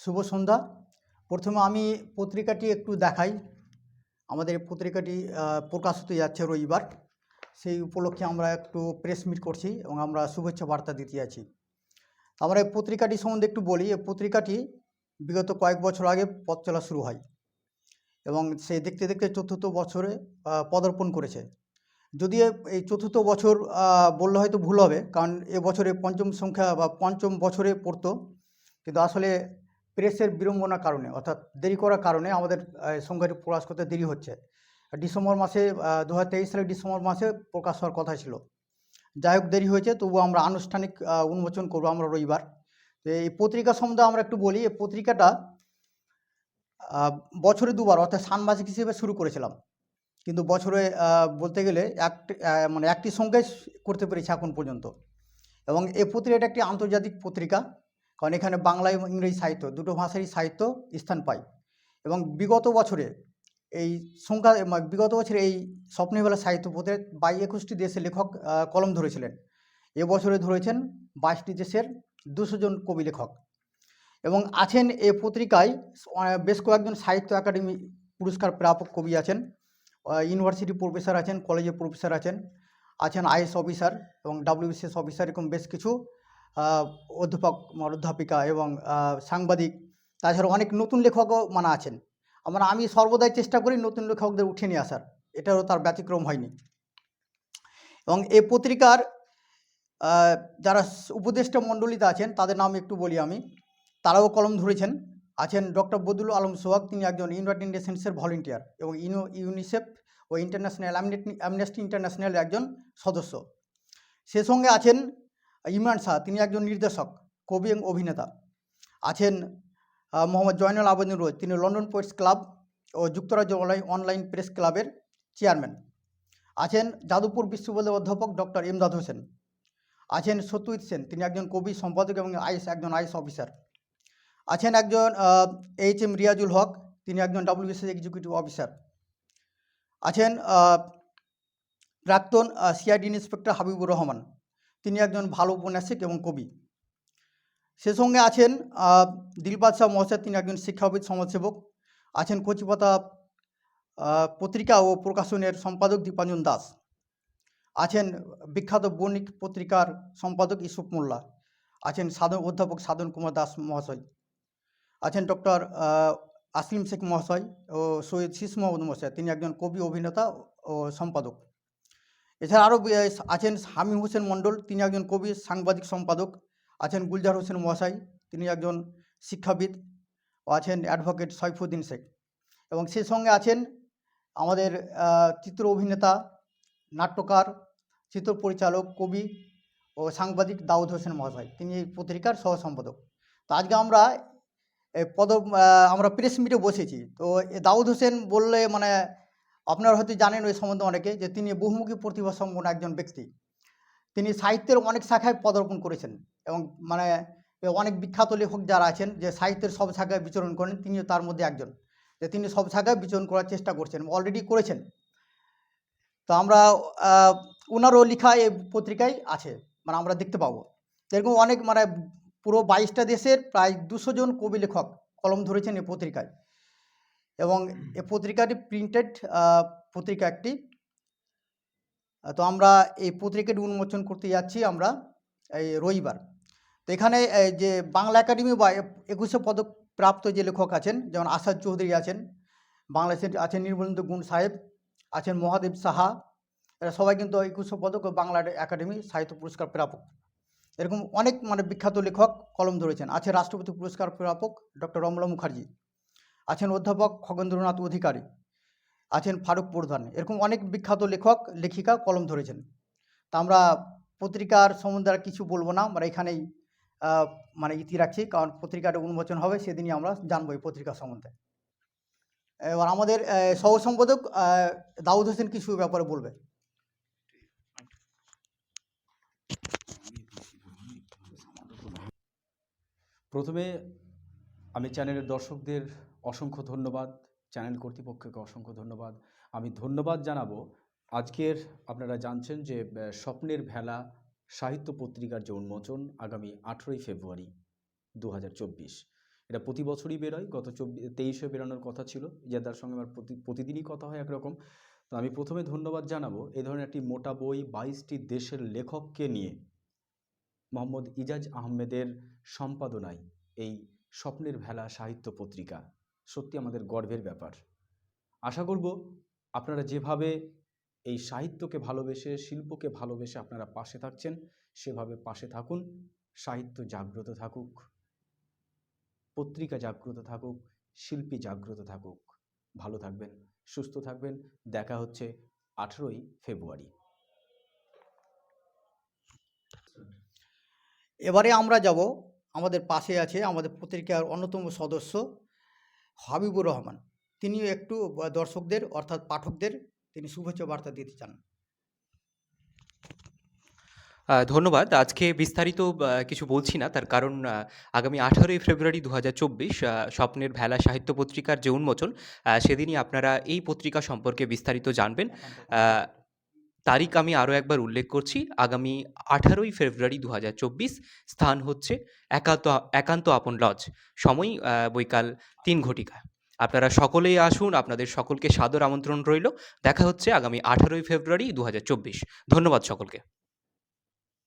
শুভ সন্ধ্যা। প্রথমে আমি পত্রিকাটি একটু দেখাই। আমাদের পত্রিকাটি প্রকাশ হতে যাচ্ছে রবিবার। সেই উপলক্ষে আমরা একটু প্রেস মিট করছি এবং আমরা শুভেচ্ছা বার্তা দিতে যাচ্ছি। আমরা এই পত্রিকাটি সম্বন্ধে একটু বলি। এই পত্রিকাটি বিগত কয়েক বছর আগে পথ চলা শুরু হয় এবং সে দেখতে দেখতে চতুর্থ বছরে পদার্পণ করেছে। যদিও এই চতুর্থ বছর বললে হয়তো ভুল হবে, কারণ এ বছরে পঞ্চম সংখ্যা বা পঞ্চম বছরে পড়তো। কিন্তু আসলে প্রেসের বিড়ম্বনার কারণে অর্থাৎ দেরি করার কারণে আমাদের সংখ্যাটি প্রকাশ করতে দেরি হচ্ছে। ডিসেম্বর মাসে দু সালের ডিসেম্বর মাসে প্রকাশ হওয়ার কথা ছিল। যাই হোক দেরি হয়েছে তবু আমরা আনুষ্ঠানিক উন্মোচন করব আমরা রবিবার। তো এই পত্রিকা সম্বন্ধে আমরা একটু বলি এই পত্রিকাটা বছরে দুবার অর্থাৎ ষান্মাসিক হিসেবে শুরু করেছিলাম। কিন্তু বছরে বলতে গেলে আহ, মানে একটি সংখ্যায় করতে পেরেছি এখন পর্যন্ত। এবং এই পত্রিকাটা একটি আন্তর্জাতিক পত্রিকা। কারণ এখানে বাংলা এবং ইংরেজি সাহিত্য, দুটো ভাষারই সাহিত্য স্থান পায়। এবং বিগত বছরে এই সংখ্যা বিগত বছরে এই স্বপ্নবেলা সাহিত্য পথে বাই একুশটি দেশের লেখক কলম ধরেছিলেন। এবছরে ধরেছেন বাইশটি দেশের দুশো জন কবি লেখক। এবং আছেন এ পত্রিকায় বেশ কয়েকজন সাহিত্য একাডেমি পুরস্কার প্রাপক কবি আছেন। ইউনিভার্সিটি প্রফেসর আছেন, কলেজের প্রফেসর আছেন আছেন আইএস অফিসার এবং ডাব্লিউবিসিএস অফিসার এরকম বেশ কিছু। অধ্যাপক অধ্যাপিকা এবং সাংবাদিক, তাছাড়া অনেক নতুন লেখকও মানে আছেন। আমরা, আমি সর্বদাই চেষ্টা করি নতুন লেখকদের উঠে নিয়ে আসার। এটারও তার ব্যতিক্রম হয়নি। এবং এই পত্রিকার যারা উপদেষ্টা মণ্ডলীতে আছেন, তাদের নাম একটু বলি আমি। তারাও কলম ধরেছেন। আছেন ডক্টর বদুল আলম সোহাগ, তিনি একজন ইউনাইটেড নেশনসের ভলেন্টিয়ার এবং ইউনো, ইউনিসেফ ও ইন্টারন্যাশনাল অ্যামনেস্টি ইন্টারন্যাশনাল একজন সদস্য। সে সঙ্গে আছেন ইমরান শাহ, তিনি একজন নির্দেশক, কবি এবং অভিনেতা। আছেন মোহাম্মদ জয়নুল আবেদিন রোজ তিনি লন্ডন পোয়েটস ক্লাব ও যুক্তরাজ্য অনলাইন প্রেস ক্লাবের চেয়ারম্যান। আছেন যাদবপুর বিশ্ববিদ্যালয়ের অধ্যাপক ডক্টর এমদাদ হোসেন। আছেন সত্যজিৎ সেন, তিনি একজন কবি, সম্পাদক এবং আইএস, একজন আইএস অফিসার। আছেন একজন এইচ এম রিয়াজুল হক, তিনি একজন ডাব্লিউবিসি এক্সিকিউটিভ অফিসার। আছেন প্রাক্তন সিআইডি ইন্সপেক্টর হাবিবুর রহমান। তিনি একজন ভালো উপন্যাসিক এবং কবি। সে সঙ্গে আছেন আহ, দিলবাদ শাহ মহাশয় তিনি একজন শিক্ষাবিদ সমাজসেবক। আছেন কচিপাতা পত্রিকা ও প্রকাশনের সম্পাদক দীপাঞ্জন দাস। আছেন বিখ্যাত বণিক পত্রিকার সম্পাদক ইসুফ মোল্লা। আছেন সাধন অধ্যাপক সাধন কুমার দাস মহাশয়। আছেন ডক্টর আসলিম শেখ মহাশয় ও সৈয়দ শীষ মোহাম্মদ মহাশয়। তিনি একজন কবি অভিনেতা ও সম্পাদক। এছাড়া আরও আছেন হামিম হোসেন মণ্ডল, তিনি একজন কবি, সাংবাদিক সম্পাদক, আছেন গুলজার হোসেন মহাশয়, তিনি একজন শিক্ষাবিদ ও আছেন অ্যাডভোকেট সৈফুদ্দিন শেখ। এবং সেই সঙ্গে আছেন আমাদের চিত্র অভিনেতা, নাট্যকার, চিত্র পরিচালক, কবি ও সাংবাদিক দাউদ হোসেন মহাশয়, তিনি এই পত্রিকার সহ সম্পাদক। তো আজকে আমরা পদ আমরা প্রেস মিটে বসেছি। তো দাউদ হোসেন বললে মানে আপনারা হয়তো জানেন ওই সম্বন্ধে অনেকে যে তিনি বহুমুখী প্রতিভা সম্পন্ন একজন ব্যক্তি। তিনি সাহিত্যের অনেক শাখায় পদার্পণ করেছেন এবং মানে অনেক বিখ্যাত লেখক যারা আছেন যে সাহিত্যের সব শাখায় বিচরণ করেন, তিনিও তার মধ্যে একজন। যে তিনি সব শাখায় বিচরণ করার চেষ্টা করছেন অলরেডি করেছেন। তো আমরা ওনারও লেখা এই পত্রিকায় আছে মানে আমরা দেখতে পাবো। এরকম অনেক মানে পুরো বাইশটা দেশের প্রায় দুশো জন কবি লেখক কলম ধরেছেন এই পত্রিকায়। এবং এ পত্রিকাটি প্রিন্টেড পত্রিকা একটি। তো আমরা এই পত্রিকাটি উন্মোচন করতে যাচ্ছি আমরা এই রবিবার। তো এখানে যে বাংলা একাডেমি বা একুশে পদক প্রাপ্ত যে লেখক আছেন যেমন আসাদ চৌধুরী আছেন বাংলাদেশের আছেন নির্মলেন্দু গুণ সাহেব আছেন মহাদেব সাহা এরা সবাই কিন্তু একুশে পদক ও বাংলা একাডেমি সাহিত্য পুরস্কার প্রাপক। এরকম অনেক মানে বিখ্যাত লেখক কলম ধরেছেন। আছে রাষ্ট্রপতি পুরস্কার প্রাপক ডক্টর রমলা মুখার্জি। আছেন অধ্যাপক খগেন্দ্রনাথ অধিকারী, আছেন ফারুক প্রধান। এরকম অনেক বিখ্যাত লেখক, লেখিকা কলম ধরেছেন। তা আমরা পত্রিকার সম্বন্ধে আর কিছু বলব না। আমরা এখানেই মানে ইতি রাখছি, কারণ পত্রিকাটা উন্মোচন হবে, সেদিনই আমরা জানব এই পত্রিকা সম্বন্ধে। এবার আমাদের সহ সম্পাদক দাউদ হোসেন কিছু ব্যাপারে বলবে। প্রথমে আমি চ্যানেলের দর্শকদের অসংখ্য ধন্যবাদ। চ্যানেল কর্তৃপক্ষকে অসংখ্য ধন্যবাদ। আমি ধন্যবাদ জানাব আজকের আপনারা জানছেন যে স্বপ্নের ভেলা সাহিত্য পত্রিকার যে উন্মোচন আগামী আঠেরোই ফেব্রুয়ারি দু হাজার চব্বিশ। এটা প্রতি বছরই বেরোয়। গত চব্বিশ তেইশে বেরোনোর কথা ছিল। যাদের সঙ্গে আমার প্রতি, প্রতিদিনই কথা হয় একরকম। তো আমি প্রথমে ধন্যবাদ জানাব এই ধরনের একটি মোটা বই বাইশটি দেশের লেখককে নিয়ে, মোহাম্মদ ইজাজ আহমেদের সম্পাদনায় এই স্বপ্নের ভেলা সাহিত্য পত্রিকা। সত্যি আমাদের গর্বের ব্যাপার। আশা করব আপনারা যেভাবে এই সাহিত্যকে ভালোবেসে, শিল্পকে ভালোবেসে আপনারা পাশে থাকছেন, সেভাবে পাশে থাকুন। সাহিত্য জাগ্রত থাকুক, পত্রিকা জাগ্রত থাকুক, শিল্পী জাগ্রত থাকুক। ভালো থাকবেন, সুস্থ থাকবেন। দেখা হচ্ছে আঠেরোই ফেব্রুয়ারি। এবারে আমরা যাব, আমাদের পাশে আছে আমাদের পত্রিকার অন্যতম সদস্য হাবিবুর রহমান। তিনিও একটু দর্শকদের অর্থাৎ পাঠকদের তিনি শুভেচ্ছা বার্তা দিতে চান। ধন্যবাদ। আজকে বিস্তারিত কিছু বলছি না। তার কারণ আগামী আঠারোই ফেব্রুয়ারি দু হাজার চব্বিশ স্বপ্নের ভেলা সাহিত্য পত্রিকার যে উন্মোচন সেদিনই আপনারা এই পত্রিকা সম্পর্কে বিস্তারিত জানবেন। তারিখ আমি আরও একবার উল্লেখ করছি। আগামী আঠারোই ফেব্রুয়ারি দু হাজার চব্বিশ স্থান হচ্ছে একান্ত একান্ত আপন লজ। সময় বৈকাল তিন ঘটিকা। আপনারা সকলেই আসুন, আপনাদের সকলকে সাদর আমন্ত্রণ রইল। দেখা হচ্ছে আগামী আঠারোই ফেব্রুয়ারি দু হাজার চব্বিশ। ধন্যবাদ সকলকে।